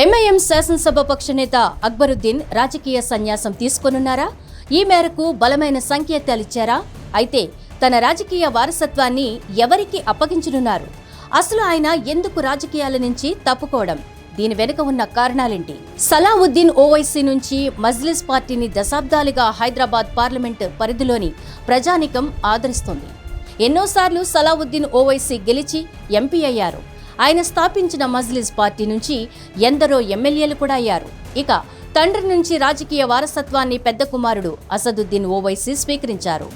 MIM శాసనసభ పక్ష నేత అక్బరుద్దీన్ రాజకీయ సన్యాసం తీసుకోనున్నారా? ఈ మేరకు బలమైన సంకేతాలిచ్చారా అయితే తన రాజకీయ వారసత్వాన్ని ఎవరికి అప్పగించనున్నారు? అసలు ఆయన ఎందుకు రాజకీయాల నుంచి తప్పుకోవడం? దీని వెనుక ఉన్న కారణాలేంటి? సలావుద్దీన్ ఓవైసీ నుంచి మజ్లిస్ పార్టీని దశాబ్దాలుగా హైదరాబాద్ పార్లమెంట్ పరిధిలోని ప్రజానికం ఆదరిస్తోంది. ఎన్నోసార్లు సలావుద్దీన్ ఓవైసీ గెలిచి ఎంపీ అయ్యారు. ఆయన స్థాపించిన మజ్లిస్ పార్టీ నుంచి ఎందరో ఎమ్మెల్యేలు కూడా అయ్యారు. ఇక తండ్రి నుంచి రాజకీయ వారసత్వాన్ని పెద్ద కుమారుడు అసదుద్దీన్ ఓవైసీ స్వీకరించారు.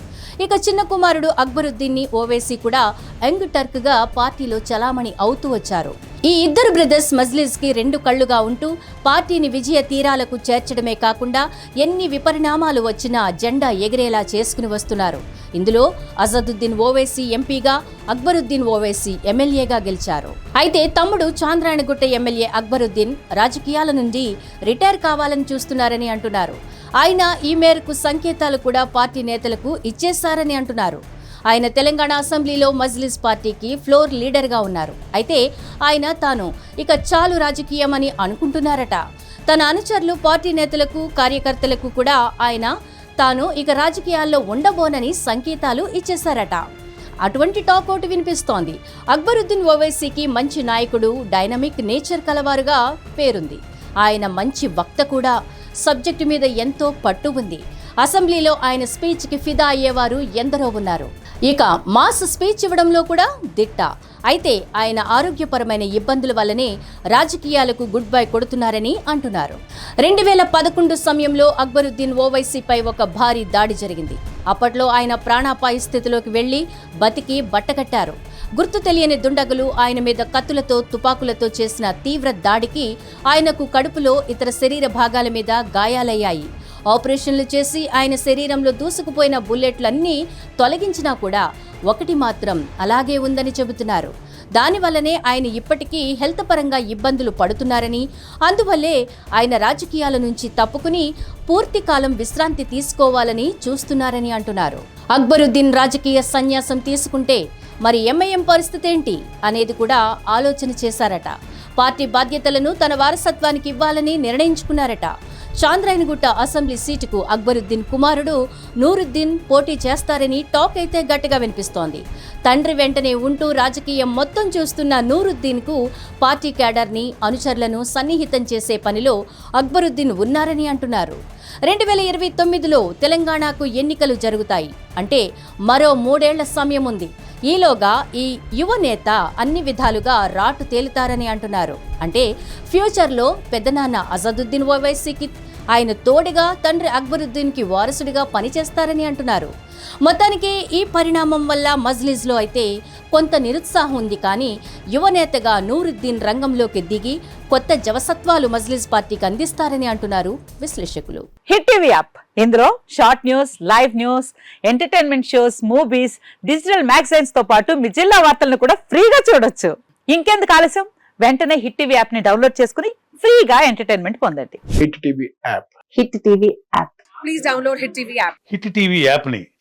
ఇక చిన్న కుమారుడు అక్బరుద్దీన్ని ఓవైసీ కూడా యంగ్ టర్క్గా పార్టీలో చలామణి అవుతూ వచ్చారు. ఈ ఇద్దరు బ్రదర్స్ మజ్లిస్కి రెండు కళ్ళుగా ఉంటూ పార్టీని విజయ తీరాలకు చేర్చడమే కాకుండా ఎన్ని విపరిణామాలు వచ్చినా జెండా ఎగిరేలా చేసుకుని వస్తున్నారు. ఇందులో అజదుద్దీన్ ఓవైసీ ఎంపీగా అక్బరుద్దీన్ ఓవైసీ ఎమ్మెల్యేగా గెలిచారు. అయితే తమ్ముడు చాంద్రాయణగుట్ట ఎమ్మెల్యే అక్బరుద్దీన్ రాజకీయాల నుండి రిటైర్ కావాలని చూస్తున్నారని అంటున్నారు. ఆయన ఈ మేరకు సంకేతాలు కూడా పార్టీ నేతలకు ఇచ్చేశారని అంటున్నారు. ఆయన తెలంగాణ అసెంబ్లీలో మజ్లిస్ పార్టీకి ఫ్లోర్ లీడర్గా ఉన్నారు. అయితే ఆయన తాను ఇక చాలు రాజకీయం అని అనుకుంటున్నారట. తన అనుచరులు పార్టీ నేతలకు కార్యకర్తలకు కూడా ఆయన తాను ఇక రాజకీయాల్లో ఉండబోనని సంకేతాలు ఇచ్చేశారట. అటువంటి టాక్ అవుట్ వినిపిస్తోంది. అక్బరుద్దీన్ ఓవైసీకి మంచి నాయకుడు డైనమిక్ నేచర్ కలవారుగా పేరుంది. ఆయన మంచి వక్త కూడా. సబ్జెక్టు మీద ఎంతో పట్టు ఉంది. అసెంబ్లీలో ఆయన స్పీచ్కి ఫిదా అయ్యేవారు ఎందరో ఉన్నారు. ఇక మాస్ స్పీచ్ ఇవ్వడంలో కూడా దిట్ట. అయితే ఆయన ఆరోగ్యపరమైన ఇబ్బందుల వల్లనే రాజకీయాలకు గుడ్ బై కొడుతున్నారని అంటున్నారు. రెండు వేల పదకొండు సమయంలో అక్బరుద్దీన్ ఓవైసీపై ఒక భారీ దాడి జరిగింది. అప్పట్లో ఆయన ప్రాణాపాయ స్థితిలోకి వెళ్ళి బతికి బట్టకట్టారు గుర్తు తెలియని దుండగులు ఆయన మీద కత్తులతో తుపాకులతో చేసిన తీవ్ర దాడికి ఆయనకు కడుపులో ఇతర శరీర భాగాల మీద గాయాలయ్యాయి. ఆపరేషన్లు చేసి ఆయన శరీరంలో దూసుకుపోయిన బుల్లెట్లన్నీ తొలగించినా కూడా ఒకటి మాత్రం అలాగే ఉందని చెబుతున్నారు. దానివల్లనే ఆయన ఇప్పటికీ హెల్త్ పరంగా ఇబ్బందులు పడుతున్నారని అందువల్లే ఆయన రాజకీయాల నుంచి తప్పుకుని పూర్తి కాలం విశ్రాంతి తీసుకోవాలని చూస్తున్నారని అంటున్నారు. అక్బరుద్దీన్ రాజకీయ సన్యాసం తీసుకుంటే మరి ఎంఐఎం పరిస్థితి ఏంటి అనేది కూడా ఆలోచన చేశారట. పార్టీ బాధ్యతలను తన వారసత్వానికి ఇవ్వాలని నిర్ణయించుకున్నారట. చాంద్రాయనగుట్ట అసెంబ్లీ సీటుకు అక్బరుద్దీన్ కుమారుడు నూరుద్దీన్ పోటీ చేస్తారని టాక్ అయితే గట్టిగా వినిపిస్తోంది. తండ్రి వెంటనే ఉంటూ రాజకీయం మొత్తం చూస్తున్న నూరుద్దీన్కు పార్టీ క్యాడర్ని అనుచరులను సన్నిహితం చేసే పనిలో అక్బరుద్దీన్ ఉన్నారని అంటున్నారు. రెండు వేల ఇరవై తొమ్మిదిలో తెలంగాణకు ఎన్నికలు జరుగుతాయి. అంటే మరో మూడేళ్ళ సమయం ఉంది. ఈలోగా ఈ యువ నేత అన్ని విధాలుగా రాటు తేలుతారని అంటున్నారు. అంటే ఫ్యూచర్లో పెద్దనాన్న అజదుద్దీన్ ఓవైసీకి ఆయన తోడుగా తండ్రి అక్బరుద్దీన్కి వారసుడిగా పనిచేస్తారని అంటున్నారు. మొత్తానికి ఈ పరిణామం వల్ల మజ్లిస్లో అయితే కొంత నిరుత్సాహం ఉంది కానీ యువనేతగా నూరుద్దీన్ రంగంలోకి దిగి కొత్త జవసత్వాలు మజ్లిస్ పార్టీకి అందిస్తారని అంటున్నారు విశ్లేషకులు. Hit TV app. ఇందులో short news live news entertainment shows movies digital మ్యాగజైన్స్తో పాటు మీ జిల్లా వార్తలను కూడా ఫ్రీగా చూడొచ్చు. ఇంకెందుకు ఆలస్యం? వెంటనే హిట్ టీవీ యాప్ని డౌన్లోడ్ చేసుకుని ఫ్రీగా ఎంటర్టైన్మెంట్ పొందండి. Hit TV app. Hit TV app please download Hit TV app. Hit TV యాప్ని